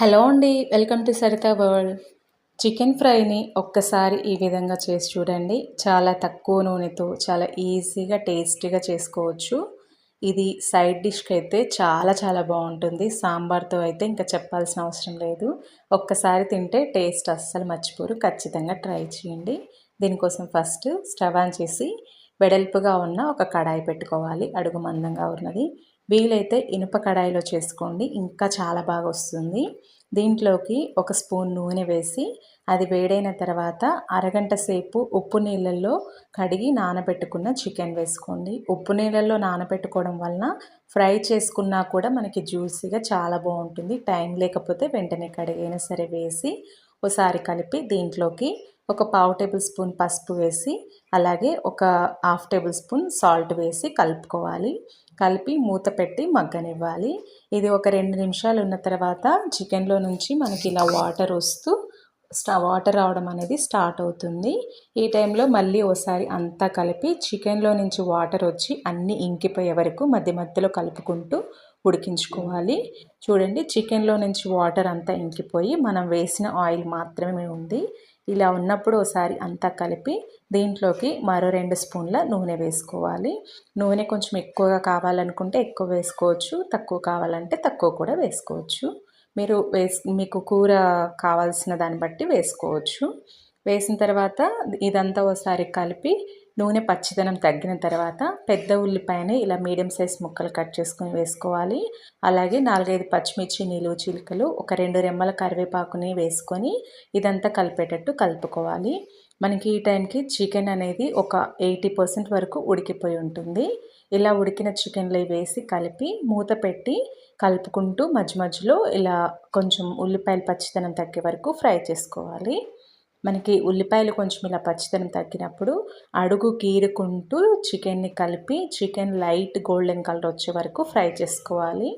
Hello అండి welcome to Saritha world. Chicken ఫ్రైని ఒక్కసారి ఈ విధంగా చేసి చూడండి. చాలా తక్కువ నూనెతో చాలా ఈజీగా టేస్టీగా చేసుకోవచ్చు. ఇది సైడ్ డిష్కి అయితే చాలా చాలా బాగుంటుంది. సాంబార్తో అయితే ఇంకా చెప్పాల్సిన అవసరం లేదు. ఒక్కసారి తింటే టేస్ట్ అస్సలు మర్చిపోరు. ఖచ్చితంగా ట్రై చేయండి. దీనికోసం ఫస్ట్ స్టవ్ ఆన్ చేసి వెడల్పుగా ఉన్న ఒక కడాయి పెట్టుకోవాలి. అడుగు మందంగా ఉన్నది. వీలైతే ఇనుప కడాయిలో చేసుకోండి. ఇంకా చాలా బాగా వస్తుంది. దీంట్లోకి ఒక స్పూన్ నూనె వేసి అది వేడైన తర్వాత అరగంట సేపు ఉప్పు నీళ్ళల్లో కడిగి నానబెట్టుకున్న చికెన్ వేసుకోండి. ఉప్పు నీళ్ళల్లో నానబెట్టుకోవడం వలన ఫ్రై చేసుకున్నా కూడా మనకి జ్యూసీగా చాలా బాగుంటుంది. టైం లేకపోతే వెంటనే కడిగైనా సరే వేసి ఒకసారి కలిపి దీంట్లోకి ఒక పావు టేబుల్ స్పూన్ పసుపు వేసి అలాగే ఒక హాఫ్ టేబుల్ స్పూన్ సాల్ట్ వేసి కలుపుకోవాలి. కలిపి మూత పెట్టి మగ్గనివ్వాలి. ఇది ఒక రెండు నిమిషాలు ఉన్న తర్వాత చికెన్లో నుంచి మనకి ఇలా వాటర్ వస్తూ స్టా వాటర్ రావడం అనేది స్టార్ట్ అవుతుంది. ఈ టైంలో మళ్ళీ ఒకసారి అంతా కలిపి చికెన్లో నుంచి వాటర్ వచ్చి అన్నీ ఇంకిపోయే వరకు మధ్య మధ్యలో కలుపుకుంటూ ఉడికించుకోవాలి. చూడండి చికెన్లో నుంచి వాటర్ అంతా ఇంకిపోయి మనం వేసిన ఆయిల్ మాత్రమే ఉంది. ఇలా ఉన్నప్పుడు ఒకసారి అంతా కలిపి దీంట్లోకి మరో రెండు స్పూన్ల నూనె వేసుకోవాలి. నూనె కొంచెం ఎక్కువగా కావాలనుకుంటే ఎక్కువ వేసుకోవచ్చు తక్కువ కావాలంటే తక్కువ కూడా వేసుకోవచ్చు. మీరు వేస్ మీకు కూర కావాల్సిన దాన్ని బట్టి వేసుకోవచ్చు. వేసిన తర్వాత ఇదంతా ఒకసారి కలిపి నూనె పచ్చిదనం తగ్గిన తర్వాత పెద్ద ఉల్లిపాయని ఇలా మీడియం సైజ్ ముక్కలు కట్ చేసుకుని వేసుకోవాలి. అలాగే నాలుగైదు పచ్చిమిర్చి నీళ్ళు చిలుకలు ఒక రెండు రెమ్మల కరివేపాకుని వేసుకొని ఇదంతా కలిపేటట్టు కలుపుకోవాలి. మనకి ఈ టైంకి చికెన్ అనేది ఒక ఎయిటీ పర్సెంట్ వరకు ఉడికిపోయి ఉంటుంది. ఇలా ఉడికిన చికెన్లో వేసి కలిపి మూత పెట్టి కలుపుకుంటూ మధ్య మధ్యలో ఇలా కొంచెం ఉల్లిపాయలు పచ్చిదనం తగ్గే వరకు ఫ్రై చేసుకోవాలి. మనకి ఉల్లిపాయలు కొంచెం ఇలా పచ్చితనం తగ్గినప్పుడు అడుగు కీరుకుంటూ చికెన్ని కలిపి చికెన్ లైట్ గోల్డెన్ కలర్ వచ్చే వరకు ఫ్రై చేసుకోవాలి.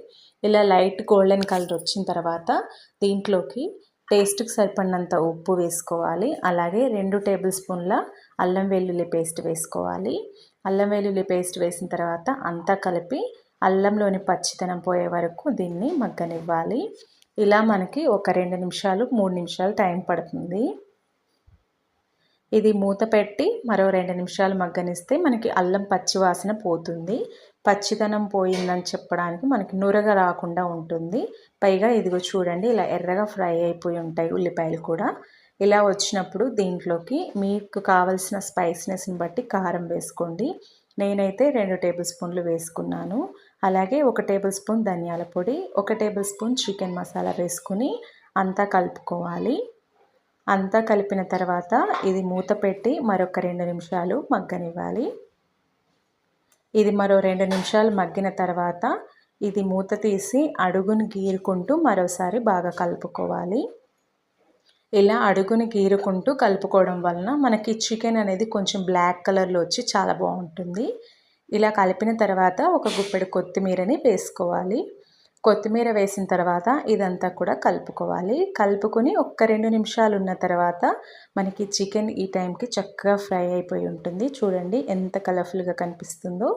ఇలా లైట్ గోల్డెన్ కలర్ వచ్చిన తర్వాత దీంట్లోకి టేస్ట్కి సరిపడినంత ఉప్పు వేసుకోవాలి. అలాగే రెండు టేబుల్ స్పూన్ల అల్లం వెల్లుల్లి పేస్ట్ వేసుకోవాలి. అల్లం వెల్లుల్లి పేస్ట్ వేసిన తర్వాత అంతా కలిపి అల్లంలోని పచ్చితనం పోయే వరకు దీన్ని మగ్గనివ్వాలి. ఇలా మనకి ఒక రెండు నిమిషాలు మూడు నిమిషాలు టైం పడుతుంది. ఇది మూత పెట్టి మరో రెండు నిమిషాలు మగ్గనిస్తే మనకి అల్లం పచ్చివాసన పోతుంది. పచ్చిదనం పోయిందని చెప్పడానికి మనకి నురగ రాకుండా ఉంటుంది. పైగా ఇదిగో చూడండి ఇలా ఎర్రగా ఫ్రై అయిపోయి ఉంటాయి ఉల్లిపాయలు కూడా. ఇలా వచ్చినప్పుడు దీంట్లోకి మీకు కావలసిన స్పైస్నెస్ని బట్టి కారం వేసుకోండి. నేనైతే రెండు టేబుల్ స్పూన్లు వేసుకున్నాను. అలాగే ఒక టేబుల్ స్పూన్ ధనియాల పొడి ఒక టేబుల్ స్పూన్ చికెన్ మసాలా వేసుకుని అంతా కలుపుకోవాలి. అంతా కలిపిన తర్వాత ఇది మూత పెట్టి మరొక రెండు నిమిషాలు మగ్గనివ్వాలి. ఇది మరో రెండు నిమిషాలు మగ్గిన తర్వాత ఇది మూత తీసి అడుగును గీరుకుంటూ మరోసారి బాగా కలుపుకోవాలి. ఇలా అడుగుని గీరుకుంటూ కలుపుకోవడం వలన మనకి చికెన్ అనేది కొంచెం బ్లాక్ కలర్లో వచ్చి చాలా బాగుంటుంది. ఇలా కలిపిన తర్వాత ఒక గుప్పెడు కొత్తిమీరని వేసుకోవాలి. కొత్తిమీర వేసిన తర్వాత ఇదంతా కూడా కలుపుకోవాలి. కలుపుకొని ఒక్క రెండు నిమిషాలు ఉన్న తర్వాత మనకి చికెన్ ఈ టైంకి చక్కగా ఫ్రై అయిపోయి ఉంటుంది. చూడండి ఎంత కలర్ఫుల్గా కనిపిస్తుందో.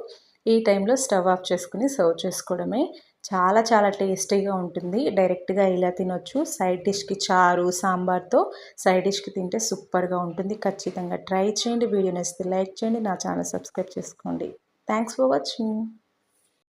ఈ టైంలో స్టవ్ ఆఫ్ చేసుకుని సర్వ్ చేసుకోవడమే చాలా చాలా టేస్టీగా ఉంటుంది. డైరెక్ట్గా ఇలా తినొచ్చు. సైడ్ డిష్కి చారు సాంబార్తో సైడ్ డిష్కి తింటే సూపర్గా ఉంటుంది. ఖచ్చితంగా ట్రై చేయండి. వీడియో నచ్చితే లైక్ చేయండి. నా ఛానల్ సబ్స్క్రైబ్ చేసుకోండి. Thanks for watching.